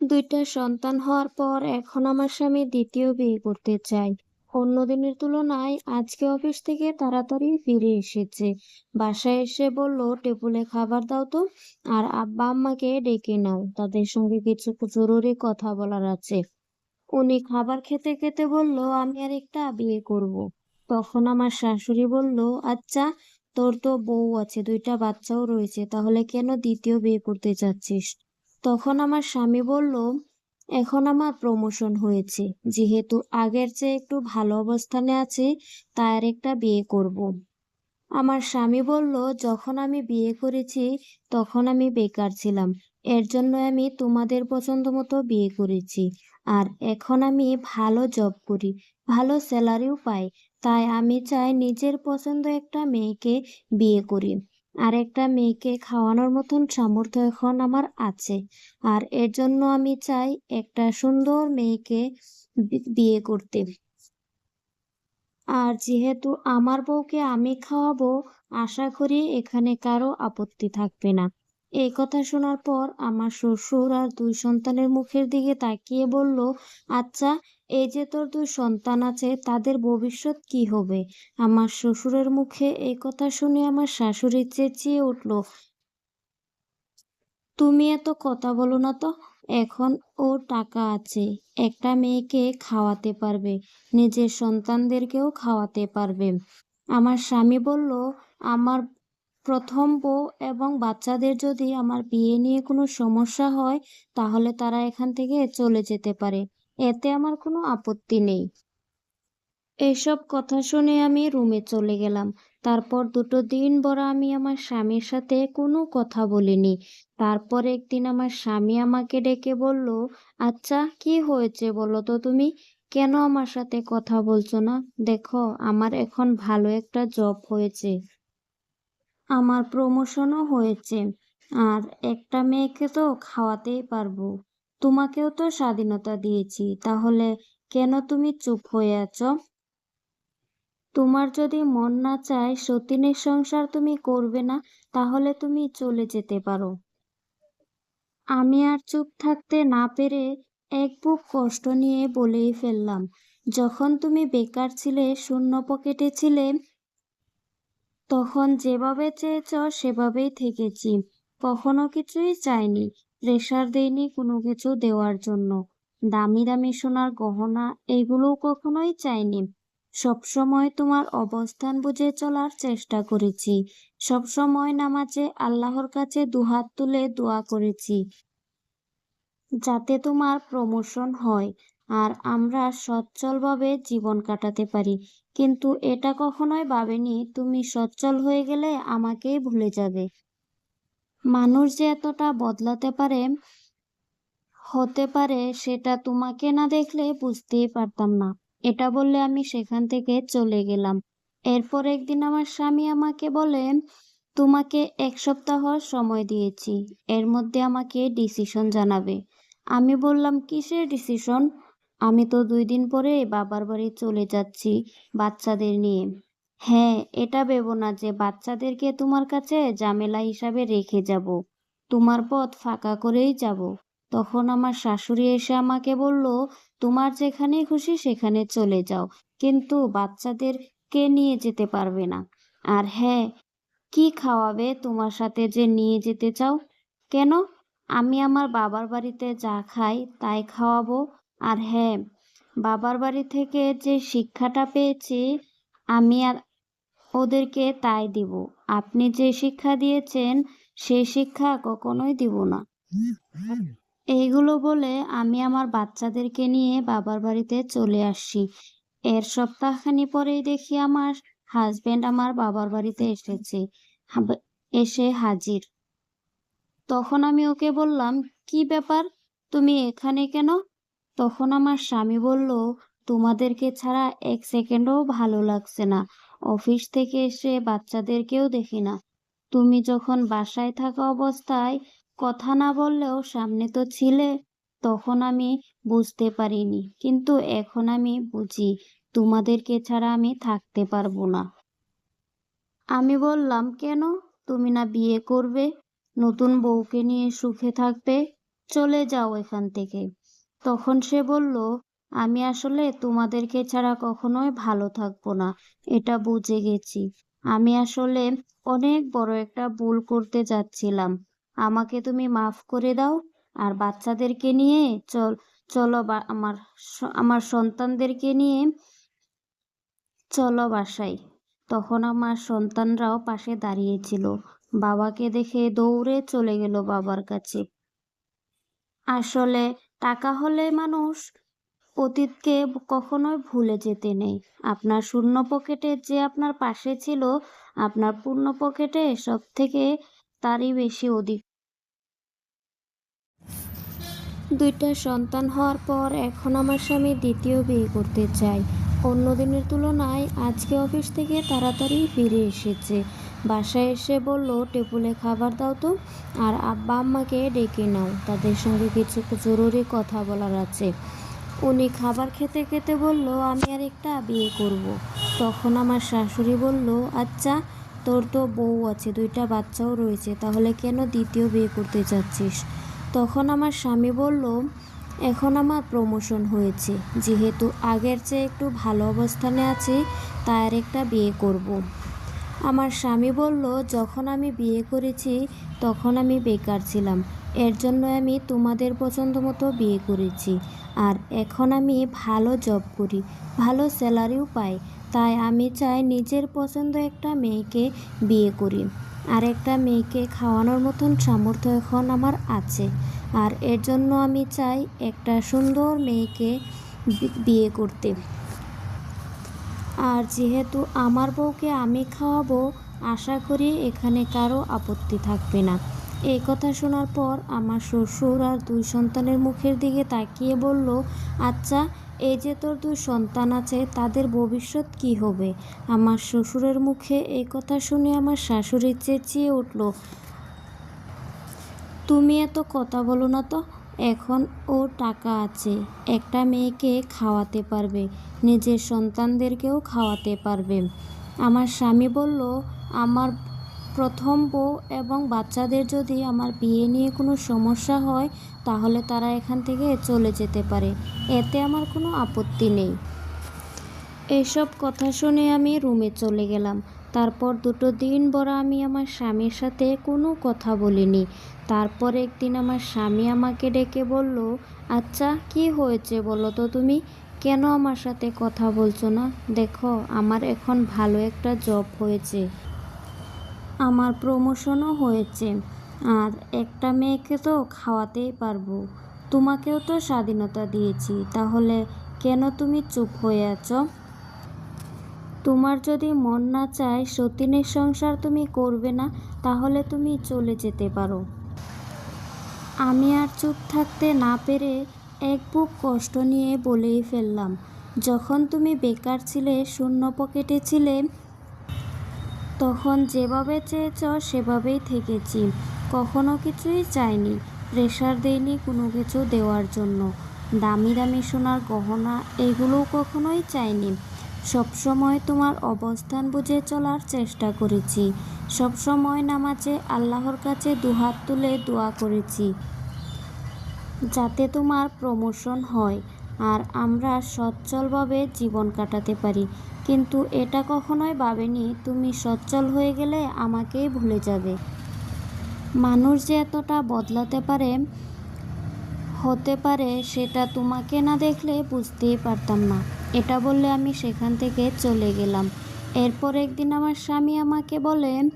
দুইটা সন্তান হওয়ার পর এখন আমার স্বামী দ্বিতীয় বিয়ে করতে চায়। অন্য দিনের তুলনায় আজকে অফিস থেকে তাড়াতাড়ি ফিরে এসেছে। বাসায় এসে বলল, টেবিলে খাবার দাও তো, আর আব্বা আম্মাকে ডেকে নাও, তাদের সঙ্গে কিছু জরুরি কথা বলার আছে। উনি খাবার খেতে খেতে বলল, আমি আর একটা বিয়ে করব। তখন আমার শাশুড়ি বলল আচ্ছা তোর তো বউ আছে, দুইটা বাচ্চাও রয়েছে, তাহলে কেন দ্বিতীয় বিয়ে করতে চাচ্ছিস তখন আমার স্বামী বলল, এখন আমার প্রমোশন হয়েছে। যেহেতু আগের চেয়ে একটু ভালো অবস্থানে আছে তাই আর একটা বিয়ে করব। আমার স্বামী বলল, যখন আমি বিয়ে করেছি, তখন আমি বেকার ছিলাম। এর জন্য আমি তোমাদের পছন্দ মতো বিয়ে করেছি। আর এখন আমি ভালো জব করি, ভালো স্যালারিও পাই। তাই আমি চাই নিজের পছন্দ একটা মেয়েকে বিয়ে করি। আর একটা মেয়েকে খাওয়ানোর মতন সামর্থ্য এখন আমার আছে। আর এর জন্য আমি চাই একটা সুন্দর মেয়েকে বিয়ে করতে। আর যেহেতু আমার বউকে আমি খাওয়াবো, আশা করি এখানে কারও আপত্তি থাকবে না। এই কথা শোনার পর আমার শ্বশুর আর দুই সন্তানের মুখের দিকে তাকিয়ে বলল আচ্ছা এই যে তোর দুই সন্তান আছে, তাদের ভবিষ্যৎ কি হবে? আমার শ্বশুরের মুখে এই কথা শুনে আমার শাশুড়ি চেঁচিয়ে উঠল, তুমি এত কথা বলো না তো, এখন ও টাকা আছে, একটা মেয়েকে খাওয়াতে পারবে, নিজের সন্তানদেরকেও খাওয়াতে পারবে। আমার স্বামী বলল, আমার প্রথম বউ এবং বাচ্চাদের যদি আমার বিয়ে নিয়ে কোনো সমস্যা হয়, তাহলে তারা এখান থেকে চলে যেতে পারে। এতে আমার কোনো আপত্তি নেই। এসব কথা শুনে আমি রুমে চলে গেলাম। তারপর দুটো দিন বড় আমি আমার স্বামীর সাথে কোনো কথা বলিনি। তারপর একদিন আমার স্বামী আমাকে ডেকে বলল আচ্ছা কি হয়েছে বলো তো তুমি? কেন আমার সাথে কথা বলছো না? দেখো, আমার এখন ভালো একটা জব হয়েছে। আমার প্রমোশনও হয়েছে। আর একটা মেয়েকে তো খাওয়াতেই পারব। তোমাকেও তো স্বাধীনতা দিয়েছি, তাহলে কেন তুমি চুপ হয়ে আছো? তোমার যদি মন না চায় সতীনের সংসার তুমি করবে না, তাহলে তুমি চলে যেতে পারো। আমি আর চুপ থাকতে না পেরে এক বুক কষ্ট নিয়ে বলেই ফেললাম। যখন তুমি বেকার ছিলে, শূন্য পকেটে ছিলে তখন যেভাবে চেয়েছ সেভাবেই থেকেছি। কখনো কিছুই চাইনি প্রেশার দেইনি কোনো কিছু দেওয়ার জন্য। দামি দামি সোনার গহনা এগুলোও কখনোই চাইনি। সবসময় তোমার অবস্থান বুঝে চলার চেষ্টা করেছি। সবসময় নামাজে আল্লাহর কাছে দুহাত তুলে দোয়া করেছি। যাতে তোমার প্রমোশন হয়। আর আমরা সচ্ছলভাবে জীবন কাটাতে পারি। কিন্তু এটা কখনোই ভাবেনি, তুমি সচ্ছল হয়ে গেলে আমাকেই ভুলে যাবে। মানুষ যে এতটা বদলাতে পারে, হতে পারে, সেটা তোমাকে না দেখলে বুঝতেই পারতাম না। এটা বললে আমি সেখান থেকে চলে গেলাম। এরপর একদিন আমার স্বামী আমাকে বলে, তোমাকে এক সপ্তাহ সময় দিয়েছি। এর মধ্যে আমাকে ডিসিশন জানাবে। আমি বললাম, কিসের ডিসিশন আমি তো দুই দিন পরে বাবার বাড়ি চলে যাচ্ছি বাচ্চাদের নিয়ে। হ্যাঁ এটা ভেবো না যে বাচ্চাদেরকে তোমার কাছে জামেলা হিসাবে রেখে যাব। তোমার পথ ফাঁকা করেই যাব। তখন আমার শাশুড়ি এসে আমাকে বলল, তোমার যেখানে খুশি সেখানে চলে যাও। কিন্তু বাচ্চাদেরকে নিয়ে যেতে পারবে না। আর হ্যাঁ কি খাওয়াবে তোমার সাথে যে নিয়ে যেতে চাও? কেন? আমি আমার বাবার বাড়িতে যা খাই তাই খাওয়াবো। আর হ্যাঁ বাবার বাড়ি থেকে যে শিক্ষাটা পেয়েছি, আমি আর ওদেরকে তাই দিব। আপনি যে শিক্ষা দিয়েছেন সেই শিক্ষা কখনোই দিব না। এইগুলো বলে আমি আমার বাচ্চাদেরকে নিয়ে বাবার বাড়িতে চলে আসছি। এর সপ্তাহখানি পরেই দেখি আমার হাজবেন্ড আমার বাবার বাড়িতে এসেছে এসে হাজির। তখন আমি ওকে বললাম, কি ব্যাপার? তুমি এখানে কেন? তখন আমার স্বামী বলল, তোমাদেরকে ছাড়া এক সেকেন্ডও ভালো লাগছে না। অফিস থেকে এসে বাচ্চাদেরকেও দেখি না। তুমি যখন বাসায় থাকা অবস্থায় কথা না বললেও সামনে তো ছিলে, তখন আমি বুঝতে পারিনি। কিন্তু এখন আমি বুঝি, তোমাদেরকে ছাড়া আমি থাকতে পারব না। আমি বললাম, কেন? তুমি না বিয়ে করবে? নতুন বউকে নিয়ে সুখে থাকবে? চলে যাও এখান থেকে। তখন সে বলল, আমি আসলে তোমাদেরকে ছাড়া কখনোই ভালো থাকব না, এটা বুঝে গেছি। আমি আসলে অনেক বড় একটা ভুল করতে যাচ্ছিলাম। আমাকে তুমি মাফ করে দাও, আর বাচ্চাদেরকে নিয়ে চল, চলো বা, আমার আমার সন্তানদেরকে নিয়ে চলো বাসায়। তখন আমার সন্তানরাও পাশে দাঁড়িয়েছিল। বাবাকে দেখে দৌড়ে চলে গেল বাবার কাছে। আসলে টাকা হলে মানুষ অতীতকে কখনোই ভুলে যেতে নেই। আপনার শূন্য পকেটে যে আপনার পাশে ছিল, আপনার পূর্ণ পকেটে সব থেকে তারই বেশি অধিক। দুইটা সন্তান হওয়ার পর এখন আমার স্বামী দ্বিতীয় বিয়ে করতে চায়। অন্য দিনের তুলনায় আজকে অফিস থেকে তাড়াতাড়ি ফিরে এসেছে। বাসায় এসে বলল টেবিলে খাবার দাও তো, আর আব্বা আম্মাকে ডেকে নাও, তাদের সঙ্গে কিছু জরুরি কথা বলার আছে উনি খাবার খেতে খেতে বলল, আমি আর একটা বিয়ে করব। তখন আমার শাশুড়ি বলল আচ্ছা তোর তো বউ আছে, দুইটা বাচ্চাও রয়েছে, তাহলে কেন দ্বিতীয় বিয়ে করতে চাচ্ছিস তখন আমার স্বামী বলল, এখন আমার প্রমোশন হয়েছে, যেহেতু আগের চেয়ে একটু ভালো অবস্থানে আছি, তাই আর একটা বিয়ে করব। আমার স্বামী বলল, যখন আমি বিয়ে করেছি, তখন আমি বেকার ছিলাম। এর জন্য আমি তোমাদের পছন্দ মতো বিয়ে করেছি। আর এখন আমি ভালো জব করি, ভালো স্যালারিও পাই। তাই আমি চাই নিজের পছন্দ একটা মেয়েকে বিয়ে করি। আর একটা মেয়েকে খাওয়ানোর মতন সামর্থ্য এখন আমার আছে। আর এর জন্য আমি চাই একটা সুন্দর মেয়েকে বিয়ে করতে। আর যেহেতু আমার বউকে আমি খাওয়াবো, আশা করি এখানে কারও আপত্তি থাকবে না। এই কথা শোনার পর আমার শ্বশুর আর দুই সন্তানের মুখের দিকে তাকিয়ে বলল আচ্ছা এই যে তোর দুই সন্তান আছে, তাদের ভবিষ্যৎ কি হবে? আমার শ্বশুরের মুখে এই কথা শুনে আমার শাশুড়ি চেঁচিয়ে উঠল, তুমি এত কথা বলো না তো। এখন ও টাকা আছে। একটা মেয়েকে খাওয়াতে পারবে, নিজের সন্তানদেরকেও খাওয়াতে পারবে। আমার স্বামী বলল, আমার প্রথম বউ এবং বাচ্চাদের যদি আমার বিয়ে নিয়ে কোনো সমস্যা হয়, তাহলে তারা এখান থেকে চলে যেতে পারে। এতে আমার কোনো আপত্তি নেই। এসব কথা শুনে আমি রুমে চলে গেলাম। তারপর দুটো দিন বড় আমি আমার স্বামীর সাথে কোনো কথা বলিনি। তারপর একদিন আমার স্বামী আমাকে ডেকে বলল আচ্ছা কি হয়েছে বলো তো তুমি? কেন আমার সাথে কথা বলছো না? দেখো, আমার এখন ভালো একটা জব হয়েছে। আমার প্রমোশনও হয়েছে। আর একটা মেয়েকে তো খাওয়াতেই পারব। তোমাকেও তো স্বাধীনতা দিয়েছি। তাহলে কেন তুমি চুপ হয়ে আছো? তোমার যদি মন না চায় সতীনের সংসার তুমি করবে না, তাহলে তুমি চলে যেতে পারো। আমি আর চুপ থাকতে না পেরে এক বুক কষ্ট নিয়ে বলেই ফেললাম, যখন তুমি বেকার ছিলে, শূন্য পকেটে ছিলে, তখন যেভাবে চেয়েছ সেভাবেই থেকেছি। কখনো কিছুই চাইনি, প্রেশার দেইনি কোনো কিছু দেওয়ার জন্য। দামি দামি সোনার গহনা এগুলোও কখনোই চাইনি। সবসময় তোমার অবস্থান বুঝে চলার চেষ্টা করেছি। সবসময় নামাজে আল্লাহর কাছে দুহাত তুলে দোয়া করেছি। যাতে তোমার প্রমোশন হয় আর আমরা সচ্ছলভাবে জীবন কাটাতে পারি। কিন্তু এটা কখনোই ভাবেনি, তুমি সচ্ছল হয়ে গেলে আমাকেই ভুলে যাবে। মানুষ যে এতটা বদলাতে পারে, হতে পারে, সেটা তোমাকে না দেখলে বুঝতেই পারতাম না। এটা বললে আমি সেখান থেকে চলে গেলাম। এরপর একদিন আমার স্বামী আমাকে বলেন,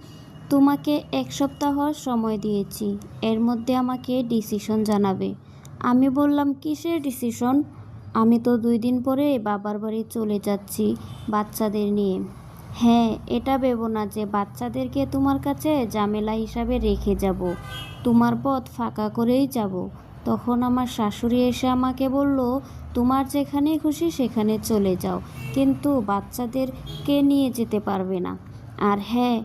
তোমাকে এক সপ্তাহ সময় দিয়েছি, এর মধ্যে আমাকে ডিসিশন জানাবে। আমি বললাম, কিসের ডিসিশন? আমি তো দুই দিন পরে বাবার বাড়ি চলে যাচ্ছি বাচ্চাদের নিয়ে। হ্যাঁ এটা ভেবো না যে বাচ্চাদেরকে তোমার কাছে জামেলা হিসাবে রেখে যাব। তোমার পথ ফাঁকা করেই যাব। তখন আমার শাশুড়ি এসে আমাকে বলল, তোমার যেখানে খুশি সেখানে চলে যাও, কিন্তু বাচ্চাদেরকে নিয়ে যেতে পারবে না। আর হ্যাঁ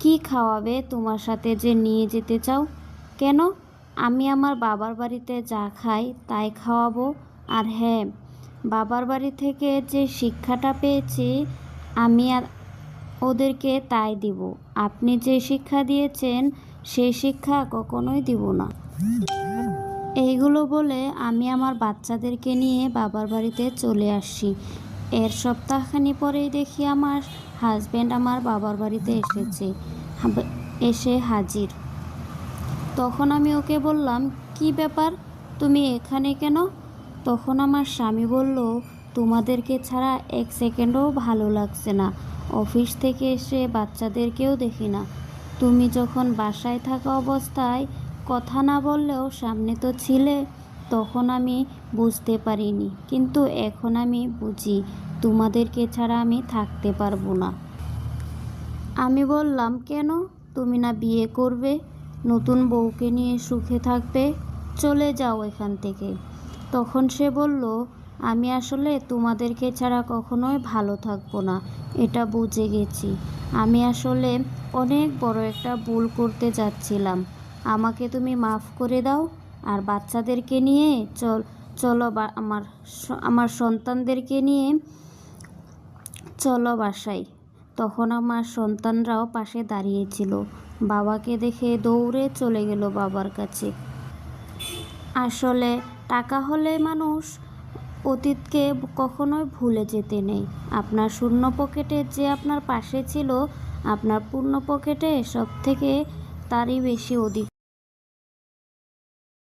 কি খাওয়াবে তোমার সাথে যে নিয়ে যেতে চাও? কেন? আমি আমার বাবার বাড়িতে যা খাই তাই খাওয়াবো। আর হ্যাঁ বাবার বাড়ি থেকে যে শিক্ষাটা পেয়েছি, আমি আর ওদেরকে তাই দিব। আপনি যে শিক্ষা দিয়েছেন সেই শিক্ষা কখনোই দিব না। এইগুলো বলে আমি আমার বাচ্চাদেরকে নিয়ে বাবার বাড়িতে চলে আসি। এর সপ্তাহখানি পরেই দেখি আমার হাজব্যান্ড আমার বাবার বাড়িতে এসেছে এসে হাজির। তখন আমি ওকে বললাম, কি ব্যাপার? তুমি এখানে কেন? তখন আমার স্বামী বলল, তোমাদেরকে ছাড়া এক সেকেন্ডও ভালো লাগছে না। অফিস থেকে এসে বাচ্চাদেরকেও দেখি না। তুমি যখন বাসায় থাকা অবস্থায় কথা না বললেও সামনে তো ছিলে, তখন আমি বুঝতে পারিনি। কিন্তু এখন আমি বুঝি, তোমাদেরকে ছাড়া আমি থাকতে পারব না। আমি বললাম, কেন? তুমি না বিয়ে করবে? নতুন বউকে নিয়ে সুখে থাকবে? চলে যাও এখান থেকে। তখন সে বলল, আমি আসলে তোমাদেরকে ছাড়া কখনোই ভালো থাকব না, এটা বুঝে গেছি। আমি আসলে অনেক বড় একটা ভুল করতে যাচ্ছিলাম। আমাকে তুমি মাফ করে দাও, আর বাচ্চাদেরকে নিয়ে চল, চলো আমার আমার সন্তানদেরকে নিয়ে চলো বাসায়। তখন আমার সন্তানরাও পাশে দাঁড়িয়েছিল। বাবাকে দেখে দৌড়ে চলে গেল বাবার কাছে। আসলে টাকা হলে মানুষ অতীতকে কখনোই ভুলে যেতে নেই। আপনার শূন্য পকেটে যে আপনার পাশে ছিল, আপনার পূর্ণ পকেটে সব থেকে তারই বেশি অধিক।